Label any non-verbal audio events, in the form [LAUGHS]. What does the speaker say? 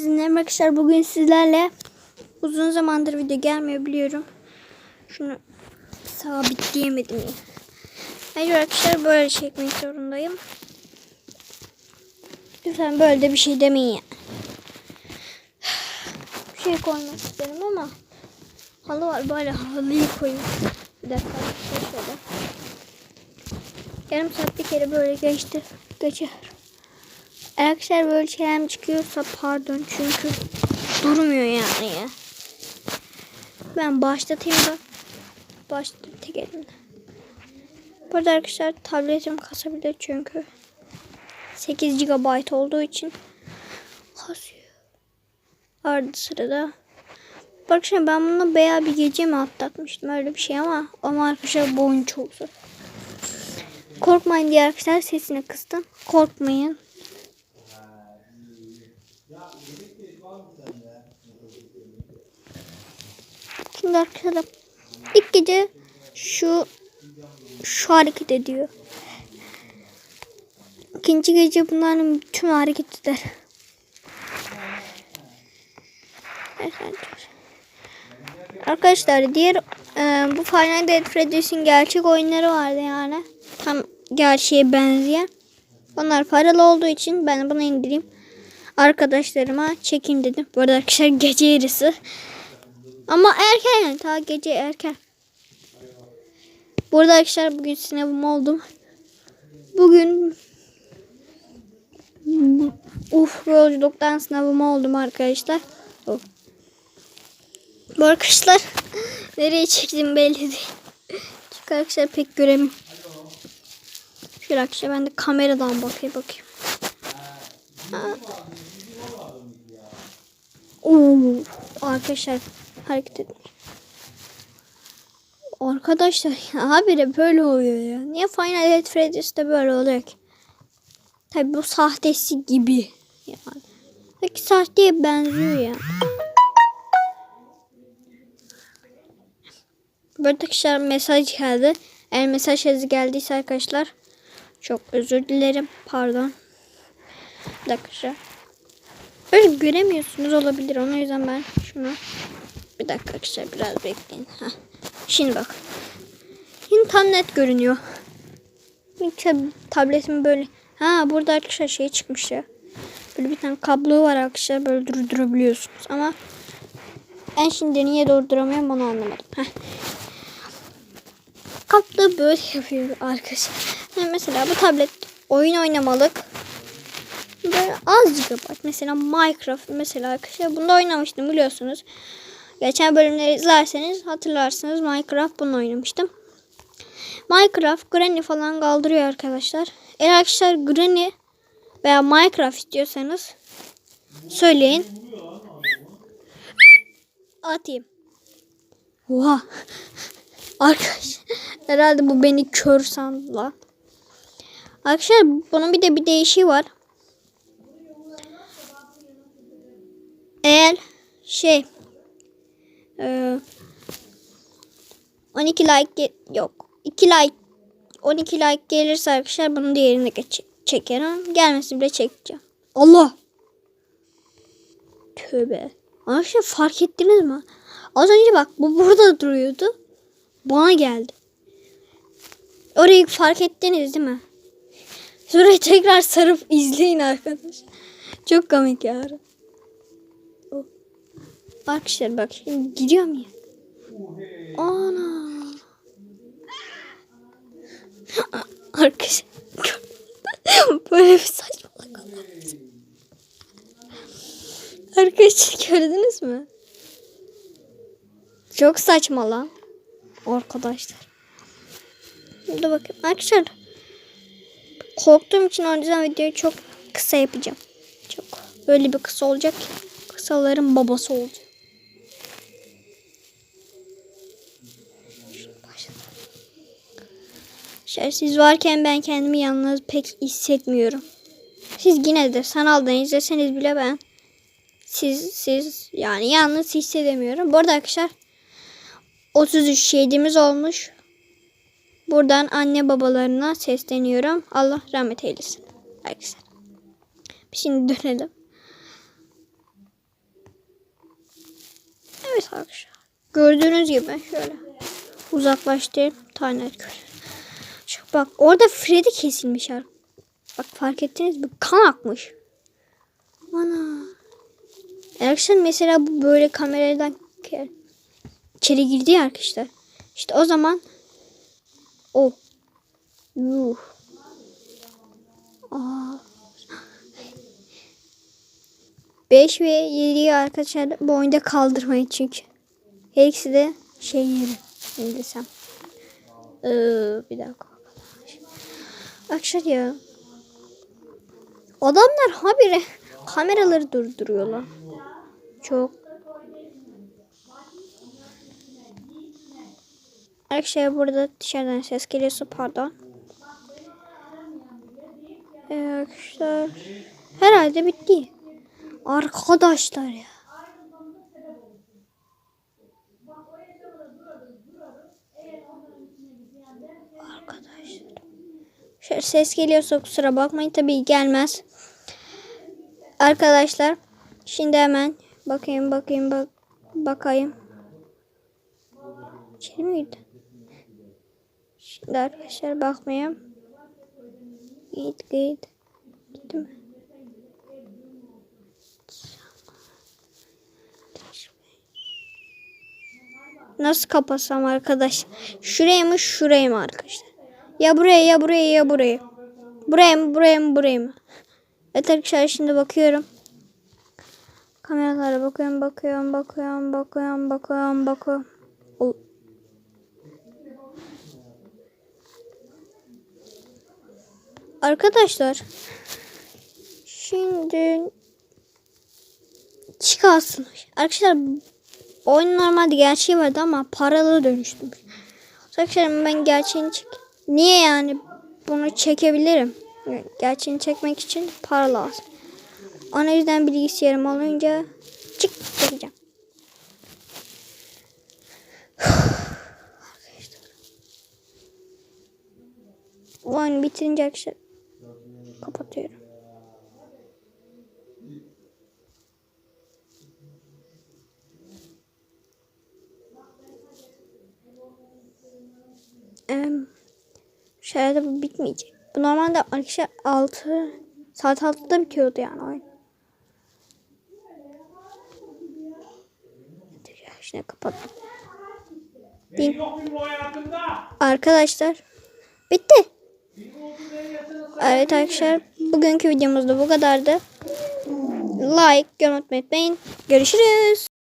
Herkese merhaba arkadaşlar. Bugün sizlerle uzun zamandır video gelmiyor biliyorum. Şunu sabitleyemedim ya. Hayır arkadaşlar böyle çekmek zorundayım. Lütfen böyle de bir şey demeyin ya. [SIGHS] Bir şey koymak isterim ama halı var böyle halıyı koyayım. Bir dakika şöyle. Yarım saat bir kere böyle geçti. Geçer. Arkadaşlar böyle şeyler çıkıyorsa pardon çünkü durmuyor yani ya. Ben başlatayım da başladım tek elimle. Burada arkadaşlar tabletim kasabilir çünkü 8 GB olduğu için kasıyor. Ardı sırada. Arkadaşlar ben bunu bayağı bir gece mi atlatmıştım öyle bir şey ama ama arkadaşlar bu oyun çok zor. Korkmayın diye arkadaşlar sesini kıstım. Korkmayın. Şimdi arkadaşlar ilk gece şu şu hareket ediyor. İkinci gece bunların tüm hareket eder. Arkadaşlar diğer e, bu Final Dead Freddy's'in gerçek oyunları vardı yani. Tam gerçeğe benzeyen. Onlar paralı olduğu için ben bunu indireyim. Arkadaşlarıma çekin dedim. Bu arada arkadaşlar gece yarısı. Ama erken yani. Ta gece erken. Burada arkadaşlar bugün sınavım oldum. Bugün uf yolculuktan sınavım oldum arkadaşlar. Of. Bu arkadaşlar nereye çektim belli değil. Çünkü arkadaşlar pek göremiyorum. Şöyle arkadaşlar ben de kameradan bakayım bakayım. Ha. Oo, arkadaşlar hareket etmiş. Arkadaşlar ya [LAUGHS] abi de böyle oluyor ya. Niye Final Dead Freddy's'te böyle oluyor ki? Tabi bu sahtesi gibi. Yani. Peki sahteye benziyor ya. Burada arkadaşlar mesaj geldi. Eğer mesaj yazı geldiyse arkadaşlar çok özür dilerim. Pardon. Bir dakika. Böyle göremiyorsunuz olabilir. Onun yüzden ben şunu bir dakika arkadaşlar biraz bekleyin. Heh. Şimdi bak. Şimdi tam net görünüyor. İlk tabletim böyle. Ha burada arkadaşlar şey çıkmış ya. Böyle bir tane kablo var arkadaşlar. Böyle durdurabiliyorsunuz. Ama ben şimdi niye durduramıyorum onu anlamadım. Heh. Kablo böyle yapıyor arkadaşlar. Yani mesela bu tablet oyun oynamalık. Böyle az GB. Mesela Minecraft mesela arkadaşlar bunda oynamıştım biliyorsunuz. Geçen bölümleri izlerseniz hatırlarsınız Minecraft bunu oynamıştım. Minecraft Granny falan kaldırıyor arkadaşlar. Eğer arkadaşlar Granny veya Minecraft istiyorsanız söyleyin. Atayım. Oha. [LAUGHS] Arkadaşlar herhalde bu beni kör sandı. Arkadaşlar bunun bir de bir değişiği var. Eğer şey ee, 12 like yok 2 like 12 like gelirse arkadaşlar bunun diğerini geç çekerim. Gelmesi bile çekeceğim. Allah. Tövbe. Arkadaşlar fark ettiniz mi? Az önce bak bu burada duruyordu. Bana geldi. Orayı fark ettiniz değil mi? Sonra tekrar sarıp izleyin arkadaş. Çok komik ya. Arkadaşlar bak şimdi gidiyorum ya. Ana. [LAUGHS] Arkadaşlar [LAUGHS] böyle bir saçmalık. Arkadaşlar gördünüz mü? Çok saçma lan. Arkadaşlar. Burada bakın. Arkadaşlar korktuğum için o yüzden videoyu çok kısa yapacağım. Çok. Böyle bir kısa olacak. Kısaların babası olacak. Şey, siz varken ben kendimi yalnız pek hissetmiyorum. Siz yine de sanaldan izleseniz bile ben siz siz yani yalnız hissedemiyorum. Bu arada arkadaşlar 33 şehidimiz olmuş. Buradan anne babalarına sesleniyorum. Allah rahmet eylesin. Arkadaşlar. Şimdi dönelim. Evet arkadaşlar. Gördüğünüz gibi şöyle uzaklaştırıp tane Çok bak orada Freddy kesilmiş. Bak fark ettiniz mi? Kan akmış. Ana. Arkadaşlar mesela bu böyle kameradan içeri girdi ya arkadaşlar. İşte o zaman o. Yuh. Aa. 5 ve 7'yi arkadaşlar bu oyunda kaldırmayın çünkü. Her ikisi de şey yeri. Ne desem. Ee, bir dakika. Arkadaşlar ya. Adamlar habire kameraları durduruyorlar. Çok. Arkadaşlar burada dışarıdan ses geliyorsa pardon. Ee, arkadaşlar herhalde bitti. Arkadaşlar ya. Arkadaşlar. Ses geliyorsa kusura bakmayın tabii gelmez. Arkadaşlar şimdi hemen bakayım bakayım bak bakayım. İçeri miydi? Şimdi arkadaşlar bakmayayım. Git git. Gitti mi? Nasıl kapatsam arkadaş? Şuraya mı şuraya mı arkadaşlar? Ya buraya ya buraya ya buraya. Buraya mı buraya mı buraya mı? Evet arkadaşlar şimdi bakıyorum. Kameralara bakıyorum bakıyorum bakıyorum bakıyorum bakıyorum bakıyorum. O- Arkadaşlar şimdi çıkarsın. Arkadaşlar oyun normalde gerçeği vardı ama paralı dönüştüm. Arkadaşlar ben gerçeğini çek. Niye yani bunu çekebilirim? Gerçeğini çekmek için para lazım. Ona yüzden bilgisayarım olunca çık çekeceğim. Bu oyunu bitirince arkadaşlar kapatıyorum. Em, Şöyle bu bitmeyecek. Bu normalde arkadaşlar 6 saat 6'da bitiyordu yani oyun. Şimdi kapattım. Hayatımda? Arkadaşlar bitti. Evet arkadaşlar bugünkü videomuz da bu kadardı. Like, yorum unutmayın. Görüşürüz.